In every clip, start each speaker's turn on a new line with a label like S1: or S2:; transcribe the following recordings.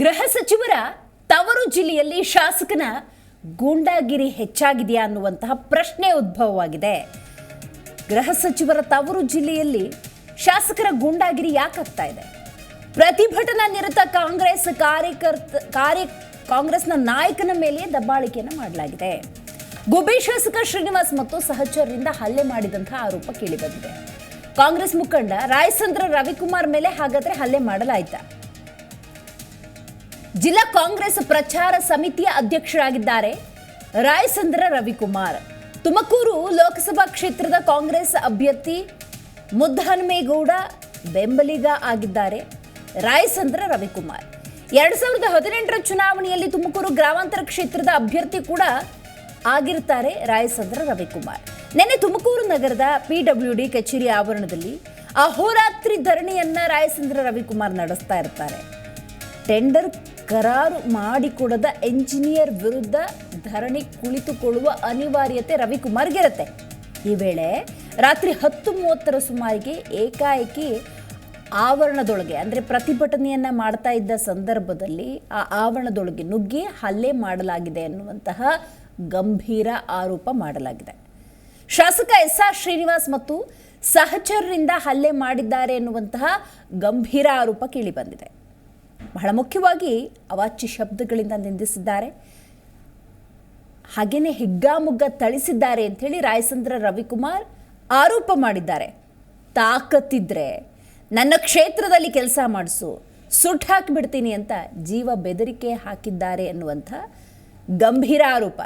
S1: ಗೃಹ ಸಚಿವರ ತವರು ಜಿಲ್ಲೆಯಲ್ಲಿ ಶಾಸಕನ ಗೂಂಡಾಗಿರಿ ಹೆಚ್ಚಾಗಿದೆಯಾ ಅನ್ನುವಂತಹ ಪ್ರಶ್ನೆ ಉದ್ಭವವಾಗಿದೆ. ಗೃಹ ಸಚಿವರ ತವರು ಜಿಲ್ಲೆಯಲ್ಲಿ ಶಾಸಕರ ಗೂಂಡಾಗಿರಿ ಯಾಕಾಗ್ತಾ ಇದೆ? ಪ್ರತಿಭಟನಾ ನಿರತ ಕಾಂಗ್ರೆಸ್ ಕಾರ್ಯಕರ್ತ, ಕಾರ್ಯ, ಕಾಂಗ್ರೆಸ್ನ ನಾಯಕನ ಮೇಲೆ ದಬ್ಬಾಳಿಕೆಯನ್ನು ಮಾಡಲಾಗಿದೆ. ಗುಬ್ಬಿ ಶಾಸಕ ಶ್ರೀನಿವಾಸ್ ಮತ್ತು ಸಹಚರರಿಂದ ಹಲ್ಲೆ ಮಾಡಿದಂತಹ ಆರೋಪ ಕೇಳಿಬಂದಿದೆ. ಕಾಂಗ್ರೆಸ್ ಮುಖಂಡ ರಾಯಚಂದ್ರ ರವಿಕುಮಾರ್ ಮೇಲೆ ಹಾಗಾದ್ರೆ ಹಲ್ಲೆ ಮಾಡಲಾಯ್ತಾ? ಜಿಲ್ಲಾ ಕಾಂಗ್ರೆಸ್ ಪ್ರಚಾರ ಸಮಿತಿಯ ಅಧ್ಯಕ್ಷರಾಗಿದ್ದಾರೆ ರಾಯಸಂದ್ರ ರವಿಕುಮಾರ್. ತುಮಕೂರು ಲೋಕಸಭಾ ಕ್ಷೇತ್ರದ ಕಾಂಗ್ರೆಸ್ ಅಭ್ಯರ್ಥಿ ಮುದ್ದಹನುಮೇಗೌಡ ಬೆಂಬಲಿಗ ಆಗಿದ್ದಾರೆ ರಾಯಸಂದ್ರ ರವಿಕುಮಾರ್. ಎರಡ್ ಸಾವಿರದ ಹದಿನೆಂಟರ ಚುನಾವಣೆಯಲ್ಲಿ ತುಮಕೂರು ಗ್ರಾಮಾಂತರ ಕ್ಷೇತ್ರದ ಅಭ್ಯರ್ಥಿ ಕೂಡ ಆಗಿರ್ತಾರೆ ರಾಯಸಂದ್ರ ರವಿಕುಮಾರ್. ನಿನ್ನೆ ತುಮಕೂರು ನಗರದ ಪಿಡಬ್ಲ್ಯೂಡಿ ಕಚೇರಿ ಆವರಣದಲ್ಲಿ ಅಹೋರಾತ್ರಿ ಧರಣಿಯನ್ನ ರಾಯಸಂದ್ರ ರವಿಕುಮಾರ್ ನಡೆಸ್ತಾ ಇರ್ತಾರೆ. ಟೆಂಡರ್ ಕರಾರು ಮಾಡಿಕೊಡದ ಎಂಜಿನಿಯರ್ ವಿರುದ್ಧ ಧರಣಿ ಕುಳಿತುಕೊಳ್ಳುವ ಅನಿವಾರ್ಯತೆ ರವಿಕುಮಾರ್ಗಿರುತ್ತೆ. ಈ ವೇಳೆ ರಾತ್ರಿ ಹತ್ತು ಮೂವತ್ತರ ಸುಮಾರಿಗೆ ಏಕಾಏಕಿ ಆವರಣದೊಳಗೆ ಅಂದರೆ ಪ್ರತಿಭಟನೆಯನ್ನು ಮಾಡ್ತಾ ಇದ್ದ ಸಂದರ್ಭದಲ್ಲಿ ಆ ಆವರಣದೊಳಗೆ ನುಗ್ಗಿ ಹಲ್ಲೆ ಮಾಡಲಾಗಿದೆ ಎನ್ನುವಂತಹ ಗಂಭೀರ ಆರೋಪ ಮಾಡಲಾಗಿದೆ. ಶಾಸಕ ಎಸ್ ಆರ್ ಶ್ರೀನಿವಾಸ್ ಮತ್ತು ಸಹಚರರಿಂದ ಹಲ್ಲೆ ಮಾಡಿದ್ದಾರೆ ಎನ್ನುವಂತಹ ಗಂಭೀರ ಆರೋಪ ಕೇಳಿಬಂದಿದೆ ಬಹಳ ಮುಖ್ಯವಾಗಿ ಅವಾಚ್ಯ ಶಬ್ದಗಳಿಂದ ನಿಂದಿಸಿದ್ದಾರೆ. ಹಾಗೆಯೇ ಹಿಗ್ಗಾಮುಗ್ಗ ಥಳಿಸಿದ್ದಾರೆ ಅಂಥೇಳಿ ರಾಯಚಂದ್ರ ರವಿಕುಮಾರ್ ಆರೋಪ ಮಾಡಿದ್ದಾರೆ. ತಾಕತ್ತಿದ್ರೆ ನನ್ನ ಕ್ಷೇತ್ರದಲ್ಲಿ ಕೆಲಸ ಮಾಡಿಸು ಸುಟ್ಟು ಹಾಕಿಬಿಡ್ತೀನಿ ಅಂತ ಜೀವ ಬೆದರಿಕೆ ಹಾಕಿದ್ದಾರೆ ಎನ್ನುವಂಥ ಗಂಭೀರ ಆರೋಪ.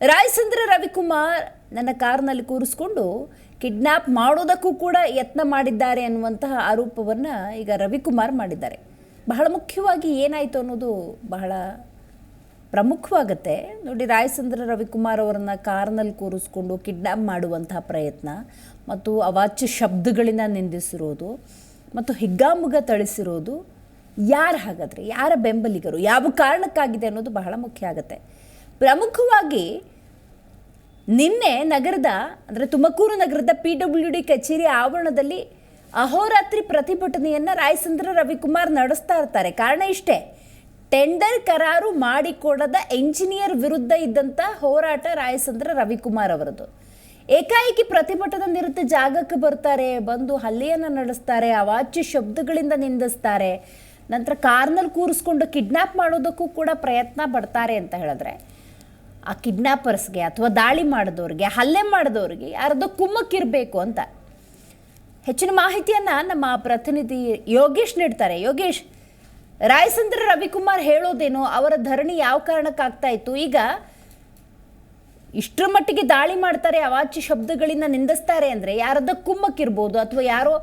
S1: ರಾಯಚಂದ್ರ ರವಿಕುಮಾರ್ ನನ್ನ ಕಾರ್ನಲ್ಲಿ ಕೂರಿಸ್ಕೊಂಡು ಕಿಡ್ನಾಪ್ ಮಾಡೋದಕ್ಕೂ ಕೂಡ ಯತ್ನ ಮಾಡಿದ್ದಾರೆ ಅನ್ನುವಂತಹ ಆರೋಪವನ್ನು ಈಗ ರವಿಕುಮಾರ್ ಮಾಡಿದ್ದಾರೆ. ಬಹಳ ಮುಖ್ಯವಾಗಿ ಏನಾಯಿತು ಅನ್ನೋದು ಬಹಳ ಪ್ರಮುಖವಾಗುತ್ತೆ. ನೋಡಿ, ರಾಯಚಂದ್ರ ರವಿಕುಮಾರ್ ಅವರನ್ನು ಕಾರ್ನಲ್ಲಿ ಕೂರಿಸ್ಕೊಂಡು ಕಿಡ್ನಾಪ್ ಮಾಡುವಂತಹ ಪ್ರಯತ್ನ ಮತ್ತು ಅವಾಚ್ಯ ಶಬ್ದಗಳಿಂದ ನಿಂದಿಸಿರೋದು ಮತ್ತು ಹಿಗ್ಗಾಮುಗ ತಳಿಸಿರೋದು ಯಾರು ಹಾಗಾದರೆ? ಯಾರ ಬೆಂಬಲಿಗರು? ಯಾವ ಕಾರಣಕ್ಕಾಗಿದೆ ಅನ್ನೋದು ಬಹಳ ಮುಖ್ಯ ಆಗುತ್ತೆ. ಪ್ರಮುಖವಾಗಿ ನಿನ್ನೆ ನಗರದ, ಅಂದರೆ ತುಮಕೂರು ನಗರದ ಪಿ ಡಬ್ಲ್ಯೂ ಡಿ ಕಚೇರಿ ಆವರಣದಲ್ಲಿ ಅಹೋರಾತ್ರಿ ಪ್ರತಿಭಟನೆಯನ್ನು ರಾಯಚಂದ್ರ ರವಿಕುಮಾರ್ ನಡೆಸ್ತಾ ಇರ್ತಾರೆ. ಕಾರಣ ಇಷ್ಟೇ, ಟೆಂಡರ್ ಕರಾರು ಮಾಡಿಕೊಡದ ಎಂಜಿನಿಯರ್ ವಿರುದ್ಧ ಇದ್ದಂಥ ಹೋರಾಟ ರಾಯಚಂದ್ರ ರವಿಕುಮಾರ್ ಅವರದ್ದು ಏಕಾಏಕಿ ಪ್ರತಿಭಟನಾ ನಿರತ ಜಾಗಕ್ಕೆ ಬರ್ತಾರೆ, ಬಂದು ಹಲ್ಲೆಯನ್ನು ನಡೆಸ್ತಾರೆ, ಅವಾಚ್ಯ ಶಬ್ದಗಳಿಂದ ನಿಂದಿಸ್ತಾರೆ, ನಂತರ ಕಾರ್ನಲ್ಲಿ ಕೂರಿಸ್ಕೊಂಡು ಕಿಡ್ನಾಪ್ ಮಾಡೋದಕ್ಕೂ ಕೂಡ ಪ್ರಯತ್ನ ಪಡ್ತಾರೆ ಅಂತ ಹೇಳಿದ್ರೆ, ಆ ಕಿಡ್ನಾಪರ್ಸ್ಗೆ ಅಥವಾ ದಾಳಿ ಮಾಡಿದವ್ರಿಗೆ, ಹಲ್ಲೆ ಮಾಡಿದವ್ರಿಗೆ ಯಾರದೋ ಕುಮ್ಮಕ್ಕಿರಬೇಕು ಅಂತ ಹೆಚ್ಚಿನ ಮಾಹಿತಿಯನ್ನು ನಮ್ಮ ಪ್ರತಿನಿಧಿ ಯೋಗೇಶ್ ನೀಡ್ತಾರೆ. ಯೋಗೇಶ್, ರಾಯಚಂದ್ರ ರವಿಕುಮಾರ್ ಹೇಳೋದೇನು? ಅವರ ಧರಣಿ ಯಾವ ಕಾರಣಕ್ಕಾಗ್ತಾ ಇತ್ತು? ಈಗ ಇಷ್ಟರ ಮಟ್ಟಿಗೆ ದಾಳಿ ಮಾಡ್ತಾರೆ, ಅವಾಚ್ಯ ಶಬ್ದಗಳಿಂದ ನಿಂದಿಸ್ತಾರೆ ಅಂದರೆ ಯಾರದ ಕುಮ್ಮಕ್ಕಿರ್ಬೋದು ಅಥವಾ ಯಾರೋ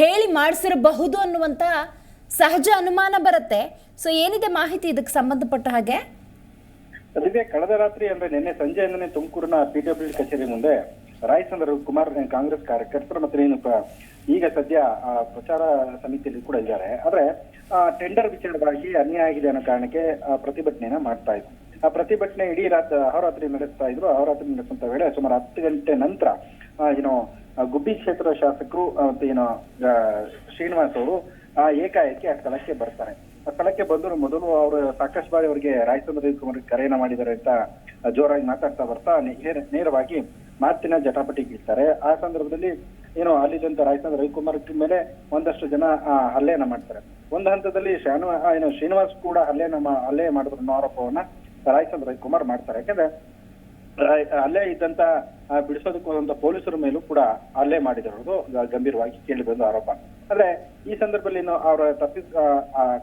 S1: ಹೇಳಿ ಮಾಡಿಸಿರಬಹುದು ಅನ್ನುವಂಥ ಸಹಜ ಅನುಮಾನ ಬರುತ್ತೆ. ಸೊ ಏನಿದೆ ಮಾಹಿತಿ ಇದಕ್ಕೆ ಸಂಬಂಧಪಟ್ಟ ಹಾಗೆ?
S2: ಕಳೆದ ರಾತ್ರಿ ಅಂದ್ರೆ ನಿನ್ನೆ ಸಂಜೆಯಿಂದನೇ ತುಮಕೂರಿನ ಪಿಡಬ್ಲ್ಯೂ ಕಚೇರಿ ಮುಂದೆ ರಾಯಚಂದ್ರ ಕುಮಾರ್ ಕಾಂಗ್ರೆಸ್ ಕಾರ್ಯಕರ್ತರು ಮತ್ತೆ ಏನು ಈಗ ಸದ್ಯ ಪ್ರಚಾರ ಸಮಿತಿಯಲ್ಲಿ ಕೂಡ ಇದ್ದಾರೆ. ಆದ್ರೆ ಟೆಂಡರ್ ವಿಚಾರವಾಗಿ ಅನ್ಯಾಯ ಆಗಿದೆ ಅನ್ನೋ ಕಾರಣಕ್ಕೆ ಪ್ರತಿಭಟನೆಯನ್ನ ಮಾಡ್ತಾ ಇದ್ರು. ಆ ಪ್ರತಿಭಟನೆ ಇಡೀ ರಾತ್ರಿ ಅಹೋರಾತ್ರಿ ನಡೆಸ್ತಾ ಇದ್ರು. ಅಹೋರಾತ್ರಿ ನಡೆಸುವಂತ ವೇಳೆ ಸುಮಾರು ಹತ್ತು ಗಂಟೆ ನಂತರ ಏನೋ ಗುಬ್ಬಿ ಕ್ಷೇತ್ರ ಶಾಸಕರು ಮತ್ತೆ ಏನು ಶ್ರೀನಿವಾಸ್ ಅವರು ಆ, ಏಕಾಏಕಿ ಆ ಸ್ಥಳಕ್ಕೆ ಬರ್ತಾರೆ. ಆ ಸ್ಥಳಕ್ಕೆ ಬಂದರು ಮೊದಲು ಅವರು ಸಾಕಷ್ಟು ಬಾರಿ ಅವರಿಗೆ ರಾಯಚಂದ್ರ ಕುಮಾರ್ ಕರೆಯನ್ನ ಮಾಡಿದ್ದಾರೆ ಅಂತ ಜೋರಾಗಿ ಮಾತಾಡ್ತಾ ಬರ್ತಾ ನೇರ- ನೇರವಾಗಿ ಮಾತಿನ ಜಟಾಪಟಿ ಇಡ್ತಾರೆ ಆ ಸಂದರ್ಭದಲ್ಲಿ ಏನು ಅಲ್ಲಿದ್ದಂತ ರಾಯಚಂದ್ರ ರವಿಕುಮಾರ್ ಮೇಲೆ ಒಂದಷ್ಟು ಜನ ಹಲ್ಲೆಯನ್ನ ಮಾಡ್ತಾರೆ. ಒಂದು ಹಂತದಲ್ಲಿ ಶಾನು ಏನು ಶ್ರೀನಿವಾಸ್ ಕೂಡ ಹಲ್ಲೆಯನ್ನ ಹಲ್ಲೆ ಮಾಡಿದ್ರು ಅನ್ನೋ ಆರೋಪವನ್ನ ರಾಯಚಂದ್ರ ರವಿಕುಮಾರ್ ಮಾಡ್ತಾರೆ. ಯಾಕಂದ್ರೆ ಅಲ್ಲೇ ಇದ್ದಂತ ಬಿಡಿಸೋದಕ್ಕೆ ಹೋದಂತ ಪೊಲೀಸರ ಮೇಲೂ ಕೂಡ ಹಲ್ಲೆ ಮಾಡಿದಿರೋದು ಗಂಭೀರವಾಗಿ ಕೇಳಿ ಬಂದ ಆರೋಪ. ಆದ್ರೆ ಈ ಸಂದರ್ಭದಲ್ಲಿ ಅವರ ತಪ್ಪಿಸ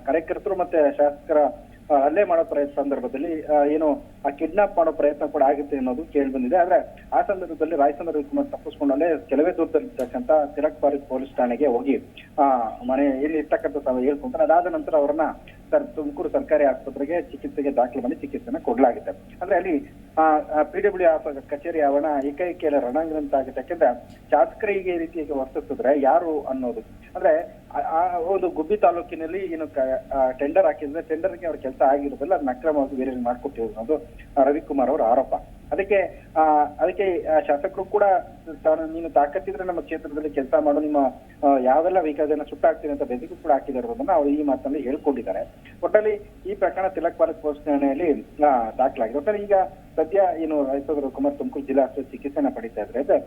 S2: ಕಾರ್ಯಕರ್ತರು ಮತ್ತೆ ಶಾಸಕರ ಹಲ್ಲೆ ಮಾಡೋ ಪ್ರಯತ್ನ ಸಂದರ್ಭದಲ್ಲಿ ಏನು, ಆ ಕಿಡ್ನಾಪ್ ಮಾಡೋ ಪ್ರಯತ್ನ ಕೂಡ ಆಗುತ್ತೆ ಅನ್ನೋದು ಕೇಳಿ ಬಂದಿದೆ. ಆದ್ರೆ ಆ ಸಂದರ್ಭದಲ್ಲಿ ರಾಯಚಂದ್ರ ಕುಮಾರ್ ತಪ್ಪಿಸ್ಕೊಂಡಲ್ಲೇ ಕೆಲವೇ ದೂರದಲ್ಲಿರ್ತಕ್ಕಂಥ ತಿರಕ್ ಪಾರಿ ಪೊಲೀಸ್ ಠಾಣೆಗೆ ಹೋಗಿ, ಆ, ಮನೆ ಎಲ್ಲಿ ಇರ್ತಕ್ಕಂತ ತಾವು ಹೇಳ್ಕೊಂತಾರೆ ಅದಾದ ನಂತರ ಅವರನ್ನ ಸರ್ ತುಮಕೂರು ಸರ್ಕಾರಿ ಆಸ್ಪತ್ರೆಗೆ ಚಿಕಿತ್ಸೆಗೆ ದಾಖಲು ಮಾಡಿ ಚಿಕಿತ್ಸೆನ ಕೊಡಲಾಗಿದೆ. ಅಂದ್ರೆ ಅಲ್ಲಿ ಪಿ ಡಬ್ಲ್ಯೂ ಕಚೇರಿ ಆವರಣ ಏಕೈಕೆ ರಣಾಂಗಣಂತ ಆಗುತ್ತೆ ಯಾಕಂದ್ರೆ ಶಾಸಕರಿಗೆ ಈ ರೀತಿಯಾಗಿ ವರ್ತಿಸಿದ್ರೆ ಯಾರು ಅನ್ನೋದು. ಅಂದ್ರೆ, ಆ- ಒಂದು ಗುಬ್ಬಿ ತಾಲೂಕಿನಲ್ಲಿ ಏನು ಟೆಂಡರ್ ಹಾಕಿದ್ರೆ ಟೆಂಡರ್ಗೆ ಅವ್ರ ಕೆಲಸ ಆಗಿರೋದಲ್ಲ ಅದನ್ನ ಅಕ್ರಮವಾಗಿ ಬೇರೆ ಮಾಡ್ಕೊಟ್ಟಿರೋದು ಅನ್ನೋದು ರವಿಕುಮಾರ್ ಅವರ ಆರೋಪ. ಅದಕ್ಕೆ ಅದಕ್ಕೆ ಶಾಸಕರು ಕೂಡ ತಾನು ನೀನು ತಾಕತ್ತಿದ್ರೆ ನಮ್ಮ ಕ್ಷೇತ್ರದಲ್ಲಿ ಕೆಲಸ ಮಾಡೋ ನಿಮ್ಮ ಯಾವೆಲ್ಲ ಸುಟ್ಟ ಸುಟ್ಟಾಕ್ತೀನಿ ಅಂತ ಬೆದರಿಕೆ ಕೂಡ ಹಾಕಿದಾರೋದನ್ನ ಅವರು ಈ ಮಾತಲ್ಲಿ ಹೇಳ್ಕೊಂಡಿದ್ದಾರೆ. ಒಟ್ಟಲ್ಲಿ ಈ ಪ್ರಕರಣ ತಿಲಕ್ ಪಾರ್ಕ್ ಪೊಲೀಸ್ ಠಾಣೆಯಲ್ಲಿ ದಾಖಲಾಗಿದೆ. ಒಟ್ಟಲ್ಲಿ ಈಗ ಸದ್ಯ ಏನು ರಾಯಚೂರು ಕುಮಾರ್ ತುಮಕೂರು ಜಿಲ್ಲಾ ಆಸ್ಪತ್ರೆ ಚಿಕಿತ್ಸೆನ ಪಡಿತಾ ಇದ್ರೆ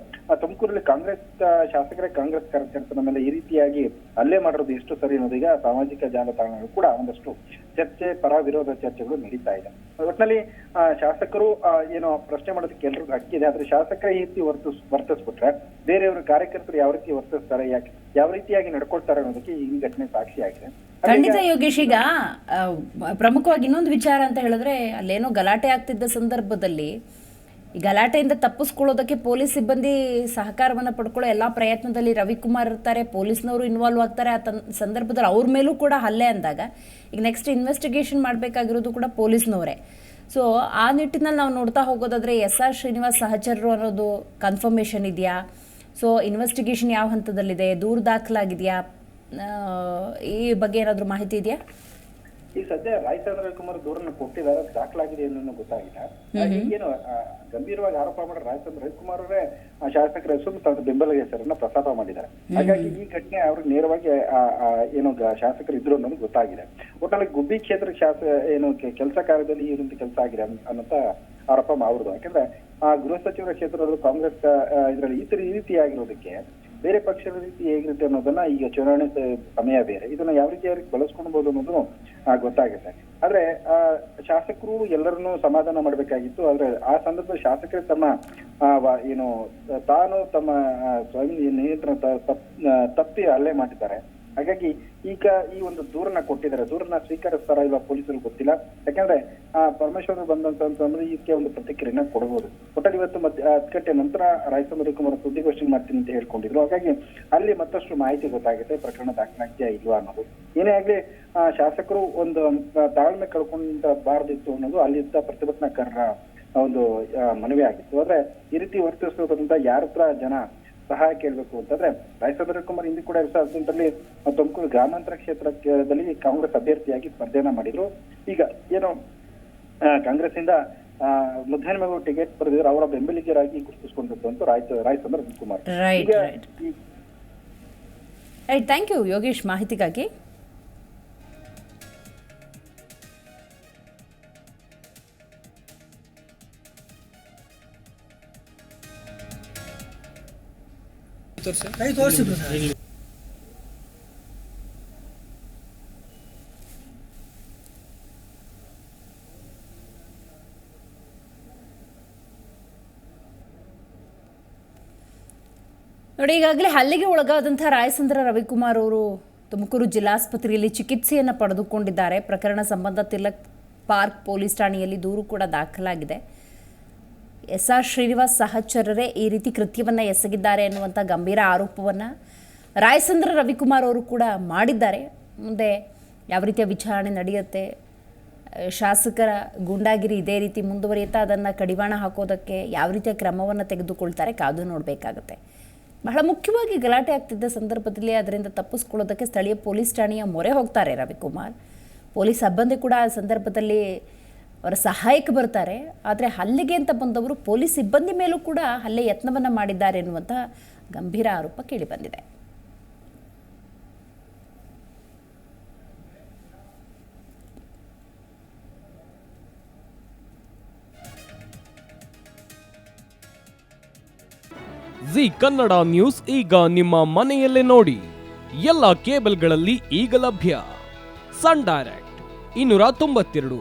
S2: ತುಮಕೂರಲ್ಲಿ ಕಾಂಗ್ರೆಸ್ ಶಾಸಕರೇ ಕಾಂಗ್ರೆಸ್ ಕಾರ್ಯಕರ್ತರ ಮೇಲೆ ಈ ರೀತಿಯಾಗಿ ಹಲ್ಲೆ ಮಾಡಿರೋದು ಎಷ್ಟು ಸರಿ ಅನ್ನೋದು ಈಗ ಸಾಮಾಜಿಕ ಜಾಲತಾಣಗಳು ಕೂಡ ಒಂದಷ್ಟು ಚರ್ಚೆ ಪರ ವಿರೋಧ ಚರ್ಚೆಗಳು ನಡೀತಾ ಇದೆ. ಒಟ್ಟಿನಲ್ಲಿ ಶಾಸಕರು ಏನೋ ಪ್ರಶ್ನೆ ಮಾಡೋದಕ್ಕೆ ಎಲ್ರಿಗೂ ಹಕ್ಕಿದೆ. ಆದ್ರೆ ಶಾಸಕರ ಈ ರೀತಿ ವರ್ತಿಸ್ ವರ್ತಿಸ್ಬಿಟ್ರೆ ಬೇರೆಯವರು ಕಾರ್ಯಕರ್ತರು ಯಾವ ರೀತಿ ವರ್ತಿಸ್ತಾರೆ, ಯಾಕೆ ಯಾವ ರೀತಿಯಾಗಿ ನಡ್ಕೊಳ್ತಾರೆ ಅನ್ನೋದಕ್ಕೆ ಈ ಘಟನೆ ಸಾಕ್ಷಿಯಾಗಿದೆ
S1: ಖಂಡಿತ ಯೋಗೇಶ್, ಈಗ ಪ್ರಮುಖವಾಗಿ ಇನ್ನೊಂದು ವಿಚಾರ ಅಂತ ಹೇಳಿದ್ರೆ ಅಲ್ಲೇನೋ ಗಲಾಟೆ ಆಗ್ತಿದ್ದ ಸಂದರ್ಭದಲ್ಲಿ ಈ ಗಲಾಟೆಯಿಂದ ತಪ್ಪಿಸ್ಕೊಳ್ಳೋದಕ್ಕೆ ಪೊಲೀಸ್ ಸಿಬ್ಬಂದಿ ಸಹಕಾರವನ್ನು ಪಡ್ಕೊಳ್ಳೋ ಎಲ್ಲ ಪ್ರಯತ್ನದಲ್ಲಿ ರವಿಕುಮಾರ್ ಇರ್ತಾರೆ, ಪೊಲೀಸ್ನವರು ಇನ್ವಾಲ್ವ್ ಆಗ್ತಾರೆ. ಆ ಸಂದರ್ಭದಲ್ಲಿ ಅವ್ರ ಮೇಲೂ ಕೂಡ ಹಲ್ಲೆ ಅಂದಾಗ ಈಗ ನೆಕ್ಸ್ಟ್ ಇನ್ವೆಸ್ಟಿಗೇಷನ್ ಮಾಡಬೇಕಾಗಿರೋದು ಕೂಡ ಪೊಲೀಸ್ನವರೇ. ಸೊ ಆ ನಿಟ್ಟಿನಲ್ಲಿ ನಾವು ನೋಡ್ತಾ ಹೋಗೋದಾದ್ರೆ ಎಸ್ ಆರ್ ಶ್ರೀನಿವಾಸ್ ಸಹಚರರು ಅನ್ನೋದು ಕನ್ಫರ್ಮೇಷನ್ ಇದೆಯಾ? ಸೊ ಇನ್ವೆಸ್ಟಿಗೇಷನ್ ಯಾವ ಹಂತದಲ್ಲಿದೆ? ದೂರು ದಾಖಲಾಗಿದೆಯಾ? ಈ ಬಗ್ಗೆ ಏನಾದರೂ ಮಾಹಿತಿ ಇದೆಯಾ?
S2: ಈ ಸದ್ಯ ರಾಯಚಂದ್ರ ಕುಮಾರ್ ದೂರನ್ನು ಕೊಟ್ಟಿದ್ದಾರೆ ಅದು ದಾಖಲಾಗಿದೆ ಅನ್ನೋದು ಗೊತ್ತಾಗಿಲ್ಲ. ಏನು ಗಂಭೀರವಾಗಿ ಆರೋಪ ಮಾಡಿದ ರಾಯಚಂದ್ರ ರವಿಕುಮಾರ್ ಅವರೇ ಶಾಸಕರ ಹೆಸರು ಬೆಂಬಲ ಹೆಸರನ್ನ ಪ್ರಸ್ತಾಪ ಮಾಡಿದ್ದಾರೆ. ಹಾಗಾಗಿ ಈ ಘಟನೆ ಅವರು ನೇರವಾಗಿ ಏನು ಶಾಸಕರು ಇದ್ರು ಅನ್ನೋದು ಗೊತ್ತಾಗಿದೆ. ಒಟ್ಟಲ್ಲಿ ಗುಬ್ಬಿ ಕ್ಷೇತ್ರ ಶಾಸ ಏನು ಕೆಲಸ ಕಾರ್ಯದಲ್ಲಿ ಈ ರೀತಿ ಕೆಲಸ ಆಗಿದೆ ಅನ್ನಂತ ಆರೋಪ ಅವ್ರದ್ದು ಯಾಕಂದ್ರೆ ಆ ಗೃಹ ಸಚಿವರ ಕ್ಷೇತ್ರದಲ್ಲೂ ಕಾಂಗ್ರೆಸ್ ಇದರಲ್ಲಿ ಈ ರೀತಿ ಆಗಿರೋದಕ್ಕೆ ಬೇರೆ ಪಕ್ಷದ ರೀತಿ ಹೇಗಿರುತ್ತೆ ಅನ್ನೋದನ್ನ ಈಗ ಚುನಾವಣೆ ಸಮಯ ಬೇರೆ. ಇದನ್ನ ಯಾವ ರೀತಿ ಅವ್ರಿಗೆ ಬಳಸ್ಕೊಳ್ಬಹುದು ಅನ್ನೋದು ಗೊತ್ತಾಗುತ್ತೆ. ಆದ್ರೆ ಆ, ಶಾಸಕರು ಎಲ್ಲರನ್ನೂ ಸಮಾಧಾನ ಮಾಡಬೇಕಾಗಿತ್ತು. ಆದ್ರೆ ಆ ಸಂದರ್ಭದಲ್ಲಿ ಶಾಸಕರು ತಮ್ಮ ಏನು ತಾನು ತಮ್ಮ ಸ್ವಯಂ ನಿಯಂತ್ರಣ ತಪ್ಪಿ ಅಲ್ಲೇ ಮಾಡಿದ್ದಾರೆ. ಹಾಗಾಗಿ ಈಗ ಈ ಒಂದು ದೂರನ್ನ ಕೊಟ್ಟಿದ್ದಾರೆ. ದೂರನ್ನ ಸ್ವೀಕರಿಸ್ತಾರ ಇಲ್ಲ ಪೊಲೀಸರು ಗೊತ್ತಿಲ್ಲ. ಯಾಕಂದ್ರೆ ಆ ಪರಮೇಶ್ವರ್ ಬಂದಂತ ಅಂತಂದ್ರೆ ಇದಕ್ಕೆ ಒಂದು ಪ್ರತಿಕ್ರಿಯೆನ ಕೊಡಬಹುದು. ಒಟ್ಟಲ್ಲಿ ಇವತ್ತು ಮತ್ತೆ ಗಂಟೆ ನಂತರ ರಾಯಚಂದ್ರ ಕುಮಾರ್ ಸುದ್ದಿಗೋಷ್ಠಿ ಮಾಡ್ತೀನಿ ಅಂತ ಹೇಳ್ಕೊಂಡಿದ್ರು. ಹಾಗಾಗಿ ಅಲ್ಲಿ ಮತ್ತಷ್ಟು ಮಾಹಿತಿ ಗೊತ್ತಾಗುತ್ತೆ ಪ್ರಕರಣ ದಾಖಲಾಗ್ತಿಯಾ ಇಲ್ವಾ ಅನ್ನೋದು. ಏನೇ ಆಗ್ಲಿ ಆ, ಶಾಸಕರು ಒಂದು ತಾಳ್ಮೆ ಕಳ್ಕೊಂಡ ಬಾರದಿತ್ತು ಅನ್ನೋದು ಅಲ್ಲಿದ್ದ ಪ್ರತಿಭಟನಾಕಾರರ ಒಂದು ಮನವಿ ಆಗಿತ್ತು. ಆದ್ರೆ ಈ ರೀತಿ ವರ್ತಿಸೋದ್ರಿಂದ ಯಾರ ಹತ್ರ ಜನ ಸಹಾಯ ಕೇಳಬೇಕು ಅಂತಂದ್ರೆ ರಾಯಚಂದ್ರ ಕುಮಾರ್ ಹಿಂದೆ ಕೂಡ ಎರಡ್ ಸಾವಿರದ ಹದಿನೆಂಟರಲ್ಲಿ ತುಮಕೂರು ಗ್ರಾಮಾಂತರ ಕ್ಷೇತ್ರದಲ್ಲಿ ಕಾಂಗ್ರೆಸ್ ಅಭ್ಯರ್ಥಿಯಾಗಿ ಸ್ಪರ್ಧೆಯನ್ನ ಮಾಡಿದ್ರು. ಈಗ ಏನು ಕಾಂಗ್ರೆಸ್ ಇಂದ ಮುದ್ದಹನುಮೇಗೌಡ ಟಿಕೆಟ್ ಪಡೆದಿದ್ರು ಅವರ ಬೆಂಬಲಿಗರಾಗಿ ಗುರುತಿಸಿಕೊಂಡಿದ್ದು ಅಂತ ರಾಯ್ ರಾಯಚಂದ್ರ ಕುಮಾರ್. ಈಗ
S1: ಥ್ಯಾಂಕ್ ಯು ಯೋಗೇಶ್ ಮಾಹಿತಿಗಾಗಿ.
S3: ಕೈ ತೋರಿಸಿದ್ರು
S1: ನೋಡಿ ಈಗಾಗಲೇ ಹಲ್ಲಿಗೆ ಒಳಗಾದಂಥ ರಾಯಸಂದ್ರ ರವಿಕುಮಾರ್ ಅವರು ತುಮಕೂರು ಜಿಲ್ಲಾಸ್ಪತ್ರೆಯಲ್ಲಿ ಚಿಕಿತ್ಸೆಯನ್ನು ಪಡೆದುಕೊಂಡಿದ್ದಾರೆ. ಪ್ರಕರಣ ಸಂಬಂಧ ತಿಲಕ್ ಪಾರ್ಕ್ ಪೊಲೀಸ್ ಠಾಣೆಯಲ್ಲಿ ದೂರು ಕೂಡ ದಾಖಲಾಗಿದೆ. ಎಸ್ ಆರ್ ಶ್ರೀನಿವಾಸ್ ಸಹಚರರೇ ಈ ರೀತಿ ಕೃತ್ಯವನ್ನು ಎಸಗಿದ್ದಾರೆ ಎನ್ನುವಂಥ ಗಂಭೀರ ಆರೋಪವನ್ನು ರಾಯಚಂದ್ರ ರವಿಕುಮಾರ್ ಅವರು ಕೂಡ ಮಾಡಿದ್ದಾರೆ. ಮುಂದೆ ಯಾವ ರೀತಿಯ ವಿಚಾರಣೆ ನಡೆಯುತ್ತೆ? ಶಾಸಕರ ಗೂಂಡಾಗಿರಿ ಇದೇ ರೀತಿ ಮುಂದುವರಿಯುತ್ತಾ ಅದನ್ನು ಕಡಿವಾಣ ಹಾಕೋದಕ್ಕೆ ಯಾವ ರೀತಿಯ ಕ್ರಮವನ್ನು ತೆಗೆದುಕೊಳ್ತಾರೆ ಕಾದು ನೋಡಬೇಕಾಗುತ್ತೆ. ಬಹಳ ಮುಖ್ಯವಾಗಿ ಗಲಾಟೆ ಆಗ್ತಿದ್ದ ಸಂದರ್ಭದಲ್ಲಿ ಅದರಿಂದ ತಪ್ಪಿಸ್ಕೊಳ್ಳೋದಕ್ಕೆ ಸ್ಥಳೀಯ ಪೊಲೀಸ್ ಠಾಣೆಯ ಮೊರೆ ಹೋಗ್ತಾರೆ ರವಿಕುಮಾರ್. ಪೊಲೀಸ್ ಸಿಬ್ಬಂದಿ ಕೂಡ ಆ ಸಂದರ್ಭದಲ್ಲಿ ಅವರ ಸಹಾಯಕ್ಕೆ ಬರ್ತಾರೆ. ಆದರೆ ಹಲ್ಲೆಗೆ ಅಂತ ಬಂದವರು ಪೊಲೀಸ್ ಸಿಬ್ಬಂದಿ ಮೇಲೂ ಕೂಡ ಹಲ್ಲೆ ಯತ್ನವನ್ನು ಮಾಡಿದ್ದಾರೆ ಎನ್ನುವಂಥ ಗಂಭೀರ ಆರೋಪ ಕೇಳಿಬಂದಿದೆ
S4: ಜಿ ಕನ್ನಡ ನ್ಯೂಸ್ ಈಗ ನಿಮ್ಮ ಮನೆಯಲ್ಲೇ ನೋಡಿ. ಎಲ್ಲ ಕೇಬಲ್ಗಳಲ್ಲಿ ಈಗ ಲಭ್ಯ. ಸನ್ ಡೈರೆಕ್ಟ್, ಇನ್ನೂರ ತೊಂಬತ್ತೆರಡು.